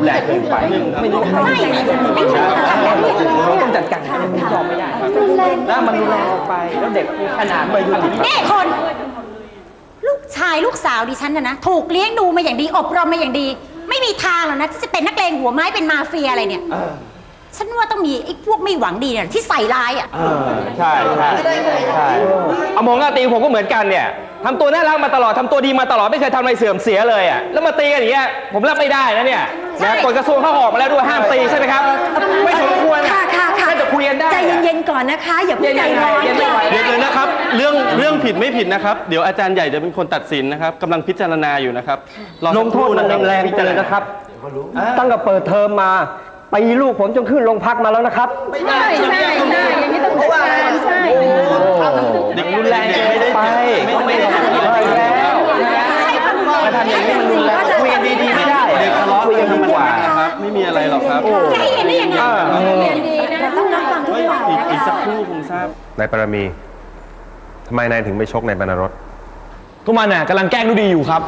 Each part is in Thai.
รุนแรงเกินไปไม่รู้ใช่ไงไม่ถูกค่ะเราต้องจัดการมันยอมไม่ได้แล้วมันรุนแรงออกไปแล้วเด็กขนาดไปดูนี่คน ลูกชายลูกสาวดิฉันนะนะถูกเลี้ยงดูมาอย่างดีอบรมมาอย่างดี ไม่มีทางหรอกนะที่จะเป็นนักเลงหัวไม้เป็นมาเฟียอะไรเนี่ยฉันว่าต้องมีไอ้พวกไม่หวังดีเนี่ยที่ใส่ร้ายอะใช่ใช่ใช่เอามองหน้าตีผมก็เหมือนกันเนี่ยทำตัวน่ารักมาตลอดทำตัวดีมาตลอดไม่เคยทำอะไรเสื่อมเสียเลยอะแล้วมาตีกันอย่างเงี้ยผมรับไม่ได้นะเนี่ยใช่นะกฎกระทรวงเขาออกมาแล้วด้วยห้ามตีใช่ไหมครับ ไม่สมควรค่ะค่ะค่ะน่าจะคุยกันได้ ใจเย็นๆก่อนนะคะ อย่าเพิ่งใจร้อนเย็นๆเย็นๆค่ะเดี๋ยวเลยนะครับ เรื่องเรื่องผิดไม่ผิดนะครับ เดี๋ยวอาจารย์ใหญ่จะเป็นคนตัดสินนะครับกำลังพิจารณาอยู่นะครับรอลสักงคโทษมันนะคบแรงๆไปเลยนะครับ ตั้งแต่เปิดเทอมมาตีลูกผมจนขึ้นโรงพักมาแล้วนะครับ ใช่ใช่ใช่อย่างนี้ต้องจัดการใช่ เด็กรุนแรงเกินไป ไม่ไม่ไม่ ครับจะให้เห็นได้ยังไงแต่ต้องรับฟังทุกเฮ้ยฝ่ายอีกนะอีกสักคะครู่คงทราบนายปรมีทำไมนายถึงไม่ชกนายบรรณรสก็มันน่ะกำลังแกล้งดูดีอยู่ครับ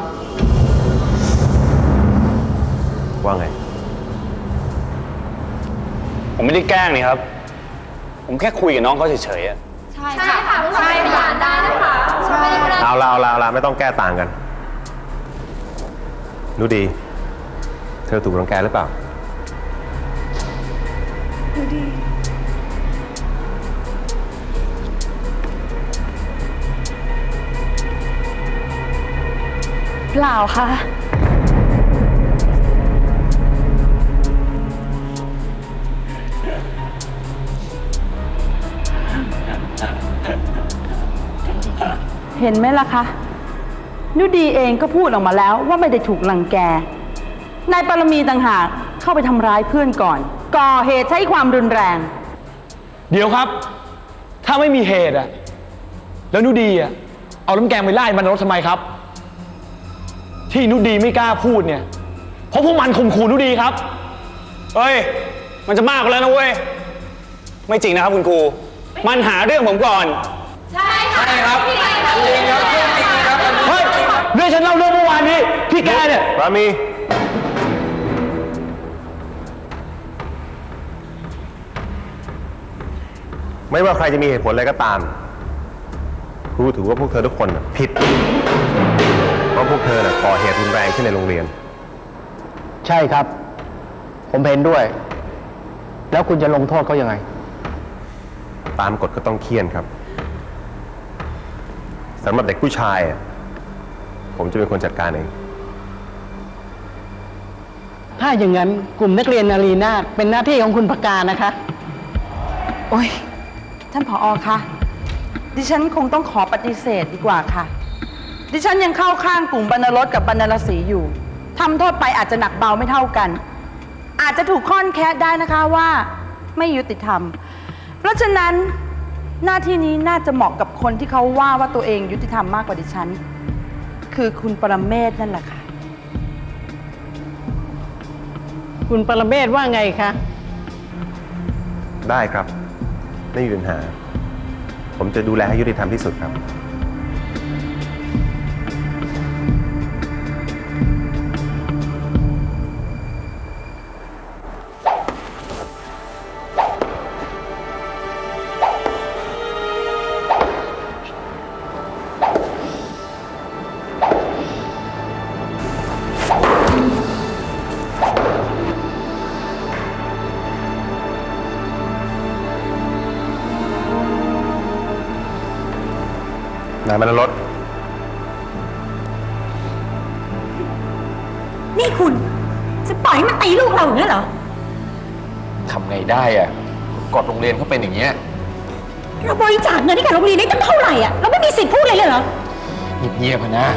ว่าไง ผมไม่ได้แกล้งนี่ครับ ผมแค่คุยกับน้องเขาเฉยๆอะใช่ค่ะใช่ค่ะได้ค่ะใช่ค่ะเอาละเอาละเอาละไม่ต้องแก้ต่างกันดูดี เธอถูกรังแกหรือเปล่า เปล่าค่ะ เห็นไหมล่ะคะนุดีเองก็พูดออกมาแล้วว่าไม่ได้ถูกลังแก นายปรมีต่างหากเข้าไปทำร้ายเพื่อนก่อน ก่อเหตุใช้ความรุนแรง เดี๋ยวครับ ถ้าไม่มีเหตุอะแล้วนุดีอะเอาน้ำแกงไปไล่มันรถทำไมครับ ที่นุดีไม่กล้าพูดเนี่ย เพราะพวกมันข่มขู่นุดีครับ เฮ้ย มันจะมากกว่าแล้วนะเว้ย ไม่จริงนะครับคุณครู มันหาเรื่องผมก่อน ใช่ค่ะใช่ครับจริงครับจริงครับ เฮ้ยเรื่องฉันเล่าเรื่องเมื่อวานนี้ที่แกเนี่ยปรามี ไม่ว่าใครจะมีเหตุผลอะไรก็ตามครูถือว่าพวกเธอทุกคนน่ะผิด เพราะพวกเธอน่ะก่อเหตุรุนแรงขึ้นในโรงเรียน ใช่ครับ ผมเห็นด้วย แล้วคุณจะลงโทษเขายังไง ตามกฎก็ต้องเคี่ยนครับสำหรับเด็กผู้ชายอะผมจะเป็นคนจัดการเอง ถ้าอย่างนั้นกลุ่มนักเรียนนารีนาถเป็นหน้าที่ของคุณปากกานะคะ โอ้ย ท่านผออคะ ดิฉันคงต้องขอปฏิเสธดีกว่าค่ะ ดิฉันยังเข้าข้างกลุ่มบรรณรสกับบรรณรศรีอยู่ทำโทษไปอาจจะหนักเบาไม่เท่ากัน อาจจะถูกค่อนแคะได้นะคะว่าไม่ยุติธรรม เพราะฉะนั้นหน้าที่นี้น่าจะเหมาะกับคนที่เขาว่าว่าตัวเองยุติธรรมมากกว่าดิฉัน คือคุณปรเมศนั่นแหละค่ะ คุณปรเมศว่าไงคะ ได้ครับ ไม่มีปัญหา ผมจะดูแลให้ยุติธรรมที่สุดครับ นายมรรถนี่คุณ จะปล่อยให้มันตีลูกเราอย่างนี้นเหรอ ทำไงได้อะกฎโรงเรียนเขาเป็นอย่างเงี้ยเราบริจาคเงินให้กับโรงเรียนได้ตั้งเท่าไหร่อะ เราไม่มีสิทธิ์พูดเลยเลยเหรอ เงียบๆนะมานา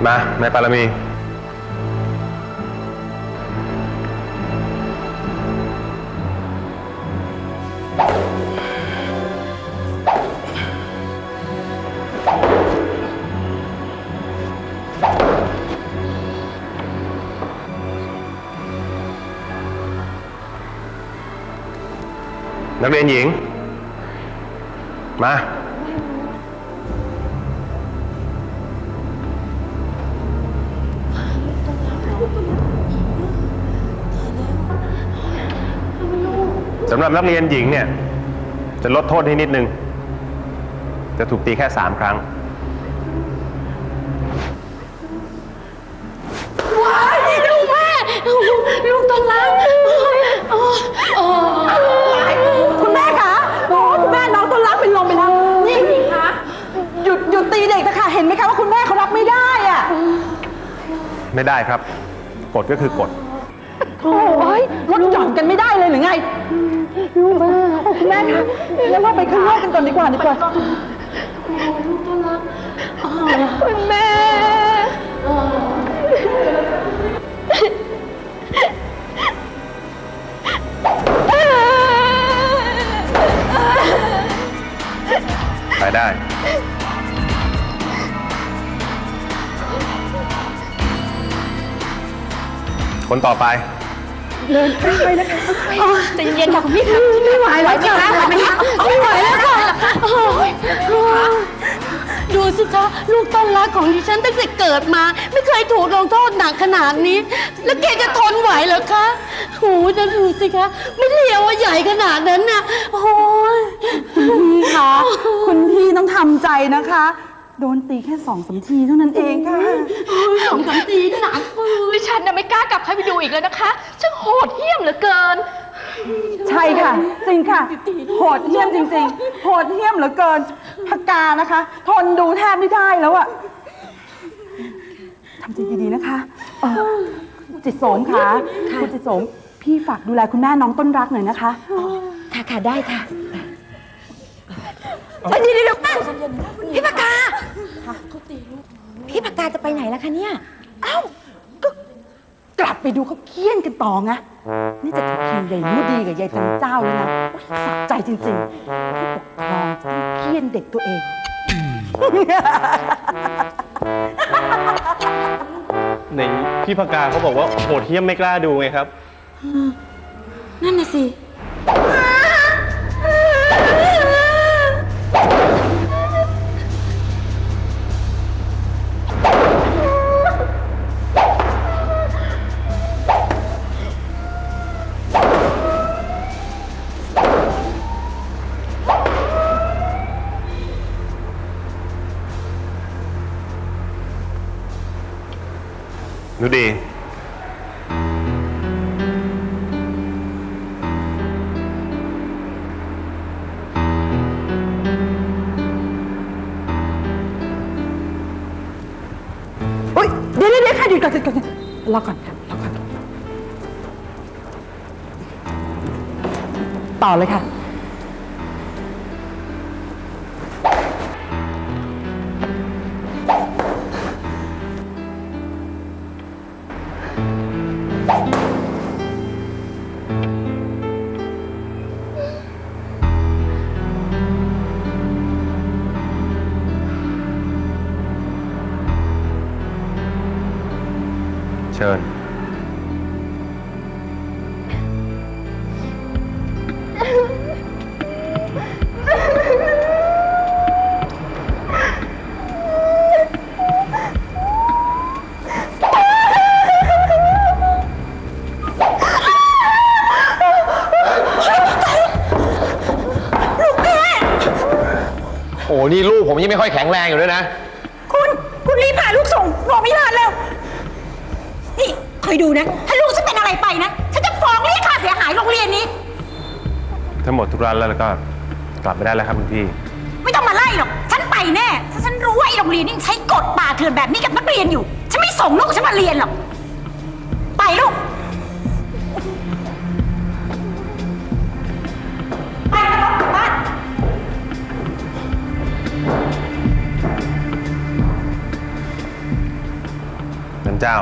Ma, my follow me. Nó đi Ma สำหรับนักเรียนหญิงเนี่ย จะลดโทษให้นิดนึง จะถูกตีแค่สามครั้งลูกแม่ลูกต้นรักคุณแม่คะโอ้คุณแม่น้องต้นรักเป็นลมไปแล้วนี่คะหยุดหยุดตีเด็กนะคะเห็นไหมคะว่าคุณแม่เขารับไม่ได้อะ ไม่ได้ครับ กฎก็คือกฎโอ้ยลดหย่อนกันไม่ได้เลยหรือไงลูกแม่คุณแม่คะแล้วเราไปข้างนอกกันก่อนดีกว่าดีกว่าคุณแม่ ไปได้ คนต่อไป ใจเย็นๆค่ะคุณพี่ค่ะไม่ไหวแล้วค่ะไม่ไหวแล้วค่ะโอ้ยดูสิคะลูกต้นรักของดิฉันตั้งแต่เกิดมา ไม่เคยถูกลงโทษหนักขนาดนี้ แล้วแกจะทนไหวเหรอคะโอ้ยนั่นดูสิคะ ไม่เลียวว่าใหญ่ขนาดนั้นน่ะโอ้ย คุณพี่คะ คุณพี่ต้องทำใจนะคะ โดนตีแค่สองสามทีเท่านั้นเองค่ะสองสามทีหนักดิฉันน่ะไม่กล้ากลับเข้าไปดูอีกแล้วนะคะช่างโหดเหี้ยมเหลือเกิน ใช่ค่ะ จริงค่ะ โหดเหี้ยมจริง ๆ โหดเหี้ยมเหลือเกินพกานะคะ ทนดูแทบไม่ได้แล้วอะทำใจดีๆนะคะเอ่อจิตโสมค่ะคุณจิตโสมพี่ฝากดูแลคุณแม่น้องต้นรักหน่อยนะคะ ค่ะค่ะได้ค่ะเฮ้ยเดี๋ยวเดี๋ยวพี่ปากกา พี่ปากกาจะไปไหนล่ะคะเนี่ย เอ้า ก็กลับไปดูเขาเคี่ยนกันต่อไง นี่จะถูกทีมใหญ่รู้ดีกับยายจันเจ้าแล้วนะโอ๊ยสะใจจริงๆผู้ปกครองจะต้องเคี่ยนเด็กตัวเอง ในพี่พกาเขาบอกว่าโหดเหี้ยมไม่กล้าดูไงครับ นั่นน่ะสิ หนูดี อุ้ยเดี๋ยวเดี๋ยวเดี๋ยวค่ะหยุดก่อนหยุดก่อนรอก่อนรอก่อน ต่อเลยค่ะ เชิญ โอ้นี่ลูกผมยังไม่ค่อยแข็งแรงอยู่ด้วยนะ คุณ คุณรีบพาลูกส่งโรงพยาบาลแล้ว นี่ คอยดูนะ ถ้าลูกฉันเป็นอะไรไปนะ ฉันจะฟ้องเรียกค่าเสียหายโรงเรียนนี้ ทั้งหมดทุกร้านแล้วแล้วก็กลับไปได้แล้วครับคุณพี่ ไม่ต้องมาไล่หรอก ฉันไปแน่ ถ้าฉันรู้ว่าไอ้โรงเรียนนี่ใช้กฎป่าเถื่อนแบบนี้กับนักเรียนอยู่ ฉันไม่ส่งลูกฉันมาเรียนหรอก ไปลูก ไปกันลูกกลับบ้าน นันเจ้า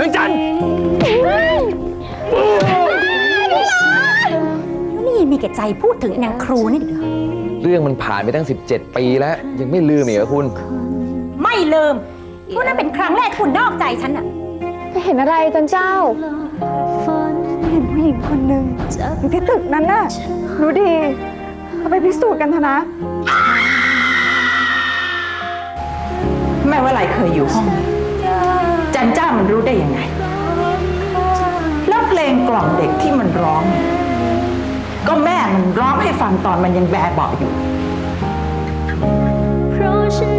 นางจันทร์นี่มีแก่ใจพูดถึงนางครูนี่อีกเหรอเรื่องมันผ่านไปตั้ง 17 ปีแล้ว ยังไม่ลืมเหรอคุณ ไม่ลืมเพราะนั่นเป็นครั้งแรกที่คุณนอกใจฉันอะไม่เห็นอะไรจันเจ้า เห็นผู้หญิงคนหนึ่งอยู่ที่ตึกนั้นน่ะรู้ดีเอาไปพิสูจน์กันเถอะนะ แม่ว่าไรเคยอยู่ห้อง นจ้ามันรู้ได้ยังไง แล้วเพลงกล่อมเด็กที่มันร้อง ก็แม่มันร้องให้ฟังตอนมันยังแบบบอกอยู่ เพราะฉัน